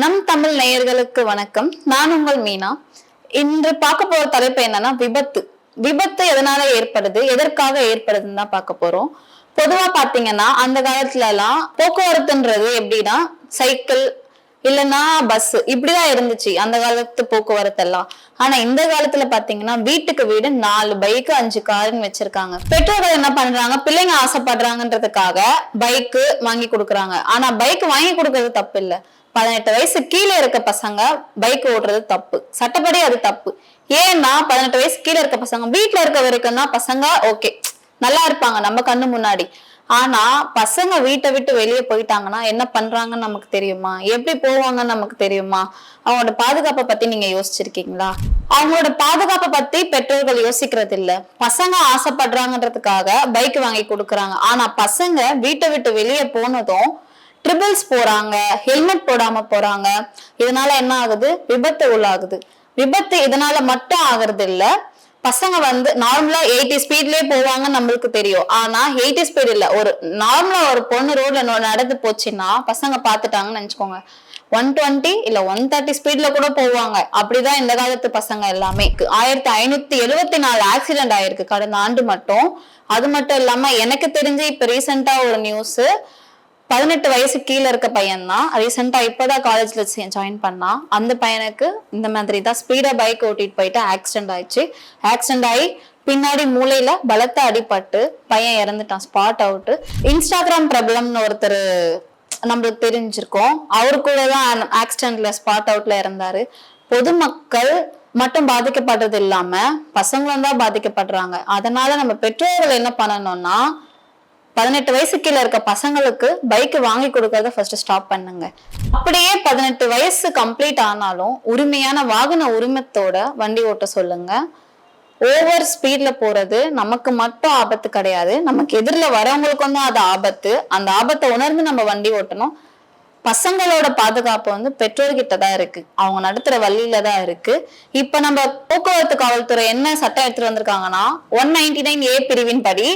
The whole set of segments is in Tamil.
நம் தமிழ் நேயர்களுக்கு வணக்கம். நான் உங்கள் மீனா. இன்று பார்க்க போற தலைப்பு என்னன்னா விபத்து. விபத்து எதனால ஏற்படுது? எதற்காக ஏற்படுதுன்னு தான் பார்க்க போறோம். பொதுவா பாத்தீங்கன்னா அந்த காலத்துல எல்லாம் போக்குவரத்துன்றது எப்படின்னா சைக்கிள் இல்லைன்னா பஸ் இப்படிதான் இருந்துச்சு. அந்த காலத்து போக்குவரத்து எல்லாம். ஆனா இந்த காலத்துல பாத்தீங்கன்னா வீட்டுக்கு வீடு நாலு பைக்கு அஞ்சு காருன்னு வச்சிருக்காங்க. பெற்றோர்கள் என்ன பண்றாங்க? பிள்ளைங்க ஆசைப்படுறாங்கன்றதுக்காக பைக்கு வாங்கி கொடுக்குறாங்க. ஆனா பைக் வாங்கி கொடுக்கறது தப்பு இல்ல. பதினெட்டு வயசு கீழே இருக்க பசங்க பைக் ஓட்டுறது தப்பு. சட்டப்படி அது தப்பு. ஏன்னா பதினெட்டு வயசு கீழே இருக்க பசங்க வீட்டுல இருக்க வரைக்கும் தான் பசங்க ஓகே நல்லா இருப்பாங்க. நம்ம கண்ணு முன்னாடி. ஆனா பசங்க வீட்டை விட்டு வெளியே போயிட்டாங்கன்னா என்ன பண்றாங்கன்னு நமக்கு தெரியுமா? எப்படி போவாங்கன்னு நமக்கு தெரியுமா? அவங்களோட பாதுகாப்பை பத்தி நீங்க யோசிச்சிருக்கீங்களா? அவங்களோட பாதுகாப்பை பத்தி பெற்றோர்கள் யோசிக்கிறது இல்ல. பசங்க ஆசைப்படுறாங்கன்றதுக்காக பைக் வாங்கி கொடுக்குறாங்க. ஆனா பசங்க வீட்டை விட்டு வெளியே போனதும் ட்ரிபிள்ஸ் போறாங்க ஹெல்மெட் போடாம போறாங்க. இதனால என்ன ஆகுது? விபத்து உள்ளாகுது. விபத்து இதனால மட்டும் ஆகுறது இல்லை. பசங்க வந்து நார்மலா எயிட்டி ஸ்பீட்லயே போவாங்கன்னு நம்மளுக்கு தெரியும். ஆனா எயிட்டி ஸ்பீட் இல்ல. ஒரு நார்மலா ஒரு பொண்ணு ரோட்ல நடந்து போச்சுன்னா பசங்க பாத்துட்டாங்கன்னு நினைச்சுக்கோங்க. ஒன் டுவெண்ட்டி இல்ல ஒன் தேர்ட்டி ஸ்பீட்ல கூட போவாங்க. அப்படிதான் இந்த காலத்து பசங்க எல்லாமே. ஆயிரத்தி ஐநூத்தி எழுபத்தி நாலு ஆக்சிடென்ட் ஆயிருக்கு. கடந்த ஆண்டு மட்டும். அது மட்டும் இல்லாம எனக்கு தெரிஞ்சு இப்ப ரீசெண்டா ஒரு நியூஸ் பதினெட்டு வயசு கீழே இருக்க பையன் தான் ரீசெண்டா இப்பதான் காலேஜ்ல ஜாயின் பண்ணான். அந்த பையனுக்கு இந்த மாதிரி தான் ஸ்பீடா பைக் ஓட்டிட்டு போயிட்டு ஆக்சிடென்ட் ஆயிடுச்சு. ஆக்சிடென்ட் ஆகி பின்னாடி மூளையில பலத்த அடிபட்டு பையன் இறந்துட்டான் ஸ்பாட் அவுட்டு இன்ஸ்டாகிராம் பிரபலம்னு ஒருத்தர் நம்மளுக்கு தெரிஞ்சிருக்கோம். அவரு கூட தான் ஆக்சிடென்ட்ல ஸ்பாட் அவுட்ல இறந்தாரு. பொதுமக்கள் மட்டும் பாதிக்கப்படுறது இல்லாம பசங்களும் தான் பாதிக்கப்படுறாங்க. அதனால நம்ம பெற்றோர்கள் என்ன பண்ணணும்னா பதினெட்டு வயசு கீழே இருக்க பசங்களுக்கு பைக் வாங்கி கொடுக்கறத ஃபர்ஸ்ட் ஸ்டாப் பண்ணுங்க. அப்படியே பதினெட்டு வயசு கம்ப்ளீட் ஆனாலும் உரிமையான வாகன உரிமத்தோட வண்டி ஓட்ட சொல்லுங்க. ஓவர் ஸ்பீட்ல போறது நமக்கு மட்டும் ஆபத்து கிடையாது. நமக்கு எதிரில் வரவங்களுக்கும் தான் அது ஆபத்து. அந்த ஆபத்தை உணர்ந்து நம்ம வண்டி ஓட்டணும். பசங்களோட பாதுகாப்பு வந்து பெற்றோர்கிட்ட தான் இருக்கு. அவங்க நடத்துற வழியில தான் இருக்கு. இப்ப நம்ம போக்குவரத்து காவல்துறை என்ன சட்டம் எடுத்துட்டு வந்திருக்காங்கன்னா ஒன் நைன்டி நைன் ஏ பிரிவின் படி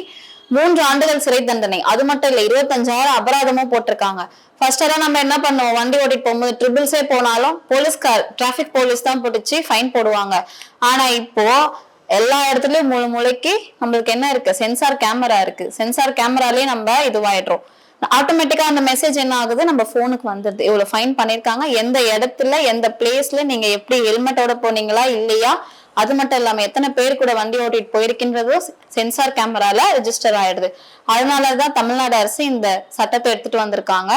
மூன்று ஆண்டுகள் சிறை தண்டனை. அது மட்டும் இல்லை இருபத்தஞ்சாயிரம் அபராதமும் போட்டிருக்காங்க. ஃபர்ஸ்ட் எல்லாம் நம்ம என்ன பண்ணுவோம்? வண்டி ஓட்டிட்டு போகும்போது ட்ரிபிள்ஸே போனாலும் போலீஸ்கார் டிராபிக் போலீஸ் தான் பிடிச்சி ஃபைன் போடுவாங்க. ஆனா இப்போ எல்லா இடத்துலயும் முழு முளைக்கு நம்மளுக்கு என்ன இருக்கு? சென்சார் கேமரா இருக்கு. சென்சார் கேமராலயே நம்ம இதுவாயிடுறோம். ஆட்டோமேட்டிக்கா அந்த மெசேஜ் என்ன ஆகுது? நம்ம போனுக்கு வந்துடுது. இவ்வளவு ஃபைன் பண்ணிருக்காங்க. எந்த இடத்துல எந்த பிளேஸ்ல நீங்க எப்படி ஹெல்மெட்டோட போனீங்களா? இல்லையா? அது மட்டும் இல்லாம எத்தனை பேர் கூட வண்டி ஓட்டிட்டு போயிருக்கின்றதோ சென்சார் கேமரால ரிஜிஸ்டர் ஆயிடுது. அதனாலதான் தமிழ்நாடு அரசு இந்த சட்டத்தை எடுத்துட்டு வந்திருக்காங்க.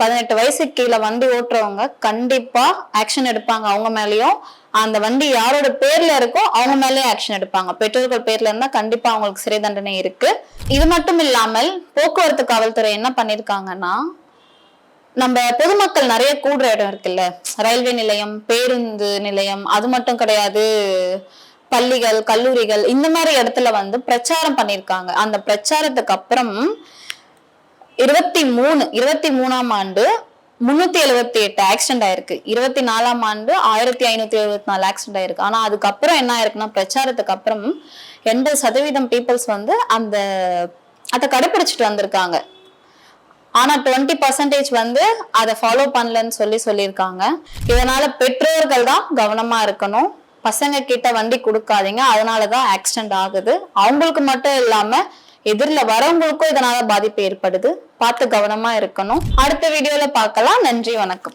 பதினெட்டு வயசுக்கு கீழே வண்டி ஓட்டுறவங்க கண்டிப்பா ஆக்ஷன் எடுப்பாங்க. அவங்க மேலேயும் அந்த வண்டி யாரோட பேர்ல இருக்கோ அவங்க மேலேயும் ஆக்ஷன் எடுப்பாங்க. பெற்றோர்கள் பேர்ல இருந்தா கண்டிப்பா அவங்களுக்கு சிறை தண்டனை இருக்கு. இது மட்டும் இல்லாமல் போக்குவரத்து காவல்துறை என்ன பண்ணிருக்காங்கன்னா நம்ம பொதுமக்கள் நிறைய கூடுற இடம் இருக்குல்ல? ரயில்வே நிலையம் பேருந்து நிலையம் அது மட்டும் கிடையாது. பள்ளிகள் கல்லூரிகள் இந்த மாதிரி இடத்துல வந்து பிரச்சாரம் பண்ணியிருக்காங்க. அந்த பிரச்சாரத்துக்கு அப்புறம் இருபத்தி மூணு இருபத்தி மூணாம் ஆண்டு முன்னூத்தி எழுபத்தி எட்டு ஆக்சிடென்ட் ஆயிருக்கு. இருபத்தி நாலாம் ஆண்டு ஆயிரத்தி ஐநூத்தி எழுபத்தி நாலு ஆக்சிடென்ட் ஆயிருக்கு. ஆனா அதுக்கப்புறம் என்ன ஆயிருக்குன்னா பிரச்சாரத்துக்கு அப்புறம் எண்பது சதவீதம் பீப்புள்ஸ் வந்து அந்த அதை கடைபிடிச்சிட்டு வந்திருக்காங்க. ஆனா டுவெண்ட்டி பர்சன்டேஜ் வந்து அதை ஃபாலோ பண்ணலன்னு சொல்லி சொல்லியிருக்காங்க. இதனால பெற்றோர்கள் தான் கவனமா இருக்கணும். பசங்க கிட்ட வண்டி கொடுக்காதீங்க. அதனாலதான் ஆக்சிடென்ட் ஆகுது. அவங்களுக்கு மட்டும் இல்லாம எதிரில் வரவங்களுக்கும் இதனால பாதிப்பு ஏற்படுது. பார்த்து கவனமா இருக்கணும். அடுத்த வீடியோல பார்க்கலாம். நன்றி வணக்கம்.